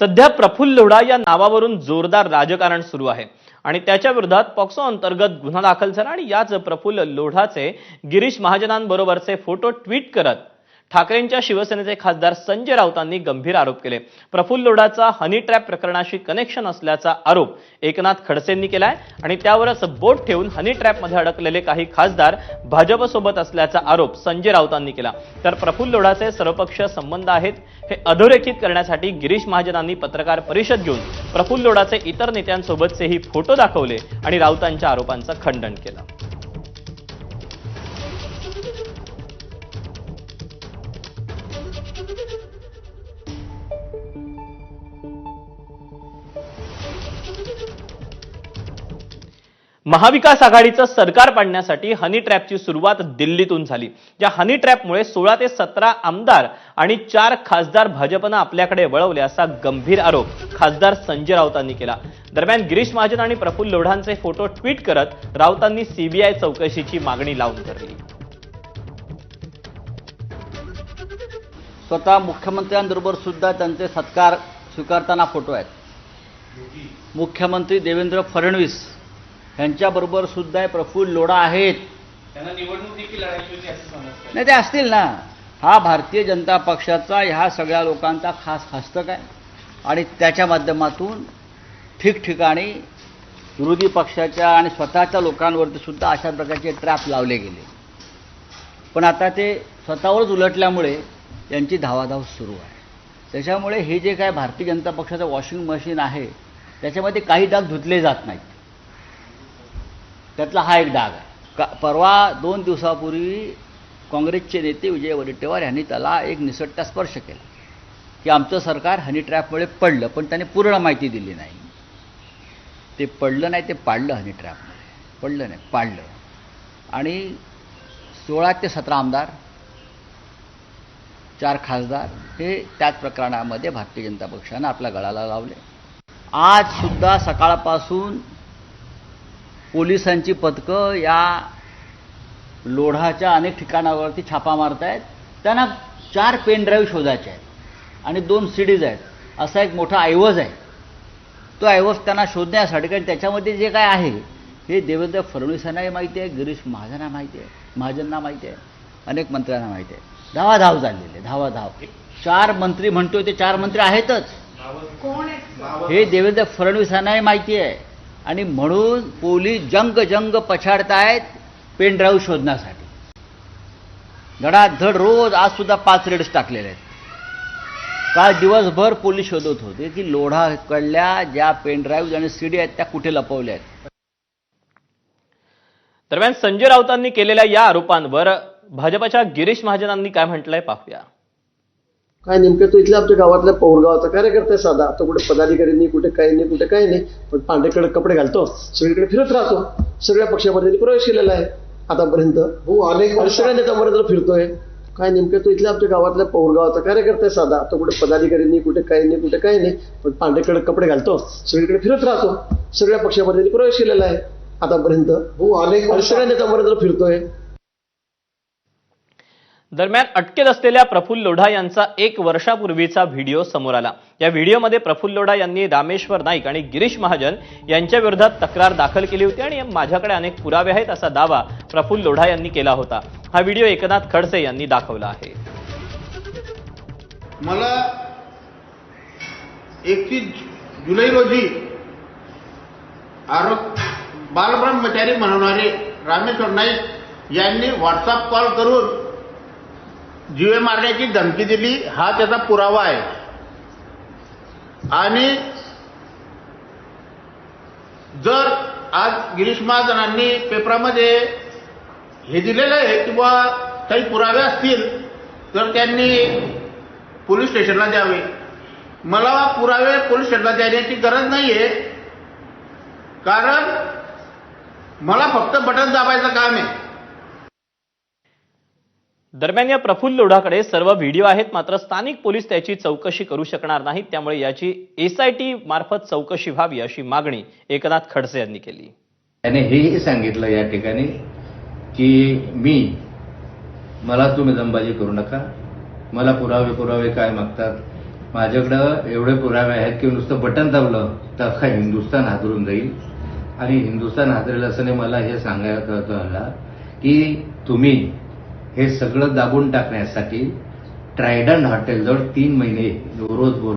सध्या प्रफुल्ल लोढा या नावावरून जोरदार राजकारण सुरू आहे. आणि त्याच्या विरोधात पॉक्सो अंतर्गत गुन्हा दाखल झाला आणि याच प्रफुल्ल लोढाचे गिरीश महाजनांबरोबरचे फोटो ट्विट करत ठाकरेंच्या शिवसेनेचे खासदार संजय राऊतांनी गंभीर आरोप केले. प्रफुल्ल लोढाचा हनी ट्रॅप प्रकरणाशी कनेक्शन असल्याचा आरोप एकनाथ खडसेंनी केलाय आणि त्यावरच बोट ठेवून हनी ट्रॅपमध्ये अडकलेले काही खासदार भाजपसोबत असल्याचा आरोप संजय राऊतांनी केला. तर प्रफुल्ल लोढाचे सर्वपक्षीय संबंध आहेत हे अधोरेखित करण्यासाठी गिरीश महाजनांनी पत्रकार परिषद घेऊन प्रफुल्ल लोढाचे इतर नेत्यांसोबतचेही फोटो दाखवले आणि राऊतांच्या आरोपांचं खंडन केलं. महाविकास आघाडीचं सरकार पाडण्यासाठी हनी ट्रॅपची सुरुवात दिल्लीतून झाली. या हनी ट्रॅपमुळे सोळा ते सतरा आमदार आणि चार खासदार भाजपनं आपल्याकडे वळवले असा गंभीर आरोप खासदार संजय राऊतांनी केला. दरम्यान गिरीश महाजन आणि प्रफुल्ल लोढांचे फोटो ट्विट करत राऊतांनी सीबीआय चौकशीची मागणी लावून धरली. स्वतः मुख्यमंत्र्यांबरोबर सुद्धा त्यांचे सत्कार स्वीकारताना फोटो आहेत. मुख्यमंत्री देवेंद्र फडणवीस यांच्याबरोबर सुद्धा प्रफुल्ल लोढा आहेत. त्यांना निवडणूक देखील नाही ते असतील ना. हा भारतीय जनता पक्षाचा ह्या सगळ्या लोकांचा खास हस्तक आहे. आणि त्याच्या माध्यमातून ठिकठिकाणी विरोधी पक्षाच्या आणि स्वतःच्या लोकांवरती सुद्धा अशा प्रकारचे ट्रॅप लावले गेले. पण आता ते स्वतःवरच उलटल्यामुळे यांची धावाधाव सुरू आहे. त्याच्यामुळे हे जे काय भारतीय जनता पक्षाचं वॉशिंग मशीन आहे त्याच्यामध्ये काही डाग धुतले जात नाहीत. त्यातला हा एक डाग आहे. का परवा दोन दिवसापूर्वी काँग्रेसचे नेते विजय वडेट्टीवार यांनी त्याला एक निसट्टा स्पर्श केला. की आमचं सरकार हनी ट्रॅपमुळे पडलं पण त्याने पूर्ण माहिती दिली नाही. ते पडलं नाही ते पाडलं हनी ट्रॅपमुळे. पडलं नाही पाडलं. आणि सोळा ते सतरा आमदार चार खासदार हे त्याच प्रकरणामध्ये भारतीय जनता पक्षानं आपल्या गळाला लावले. आज सुद्धा सकाळपासून पोलिसांची पथकं या लोढाच्या अनेक ठिकाणावरती छापा मारत आहेत त्यांना चार पेन ड्राईव्ह शोधायचे आहेत आणि दोन सीडीज आहेत. असा एक मोठा ऐवज आहे. तो ऐवज त्यांना शोधण्यासाठी कारण त्याच्यामध्ये जे काय आहे हे देवेंद्र फडणवीसांनाही माहिती आहे गिरीश महाजनांना माहिती आहे महाजनना माहिती आहे अनेक मंत्र्यांना माहिती आहे. धावाधाव झालेली आहे धावाधाव. चार मंत्री म्हणतोय ते चार मंत्री आहेतच. हे देवेंद्र फडणवीसांनाही माहिती आहे. आणि म्हणून पोलीस जंग जंग पछाडतायत पेन ड्राईव्ह शोधण्यासाठी धडाधड रोज आज सुद्धा पाच रेड्स टाकलेले आहेत. काल दिवसभर पोलीस शोधत होते की लोढाकडल्या ज्या पेन ड्राईव्ह आणि सीडी आहेत त्या कुठे लपवल्या आहेत. दरम्यान संजय राऊतांनी केलेल्या या आरोपांवर भाजपच्या गिरीश महाजनांनी काय म्हटलंय पाहूया. काय नेमकं तो इथल्या आमच्या गावातल्या पौरगावाचा कार्यकर्ता आहे साधा. तो कुठे पदाधिकारी नाही कुठे काही नाही कुठे काही नाही. पण पांढरेकडे कपडे घालतो सगळीकडे फिरत राहतो. सगळ्या पक्षामध्ये प्रवेश केलेला आहे आतापर्यंत. हो अनेक सगळ्या नेत्यांपर्यंत फिरतोय. काय नेमकं तो इथल्या आमच्या गावातल्या पौरगावाचा कार्यकर्ता आहे साधा. तो कुठे पदाधिकारी नाही कुठे काही नाही कुठे काही नाही. पण पांढरेकडे कपडे घालतो सगळीकडे फिरत राहतो. सगळ्या पक्षामध्ये प्रवेश केलेला आहे आतापर्यंत. हो अनेक सगळ्या नेत्यांपर्यंत फिरतोय. दरम्यान अटकेत असलेल्या प्रफुल्ल लोढा यांचा एक वर्षापूर्वीचा व्हिडिओ समोर आला. या व्हिडिओमध्ये प्रफुल्ल लोढा यांनी रामेश्वर नाईक आणि गिरीश महाजन यांच्या विरोधात तक्रार दाखल केली होती आणि माझ्याकडे अनेक पुरावे आहेत असा दावा प्रफुल्ल लोढा यांनी केला होता. हा व्हिडिओ एकनाथ खडसे यांनी दाखवला आहे. मला एकतीस जुलै रोजी आरोप बालब्रह्मचारी म्हणणारे रामेश्वर नाईक यांनी व्हॉट्सअप कॉल करून जीवे मारण्याची धमकी दिली हा त्याचा पुरावा आहे. आणि जर आज गिरीश महाजनांनी पेपरामध्ये हे दिलेलं आहे किंवा काही पुरावे असतील तर त्यांनी पोलीस स्टेशनला द्यावे. मला पुरावे पोलीस स्टेशनला देण्याची गरज नाही आहे कारण मला फक्त बटन दाबायचं काम आहे. दरम्यान या प्रफुल्ल लोढाकडे सर्व व्हिडिओ आहेत मात्र स्थानिक पोलीस त्याची चौकशी करू शकणार नाहीत त्यामुळे याची एसआयटी मार्फत चौकशी व्हावी अशी मागणी एकनाथ खडसे यांनी केली. त्याने हेही सांगितलं या ठिकाणी की मी मला तुम्ही दंबाजी करू नका मला पुरावे पुरावे काय मागतात? माझ्याकडं एवढे पुरावे आहेत की नुसतं बटन दाबलं तर अख्खा हिंदुस्थान हादरून जाईल. आणि हिंदुस्थान हादरेल असं नाही मला हे सांगायचं होतं की तुम्ही हे सगळं दाबून टाकण्यासाठी ट्रायडन हॉटेलजवळ तीन महिने रोज बोल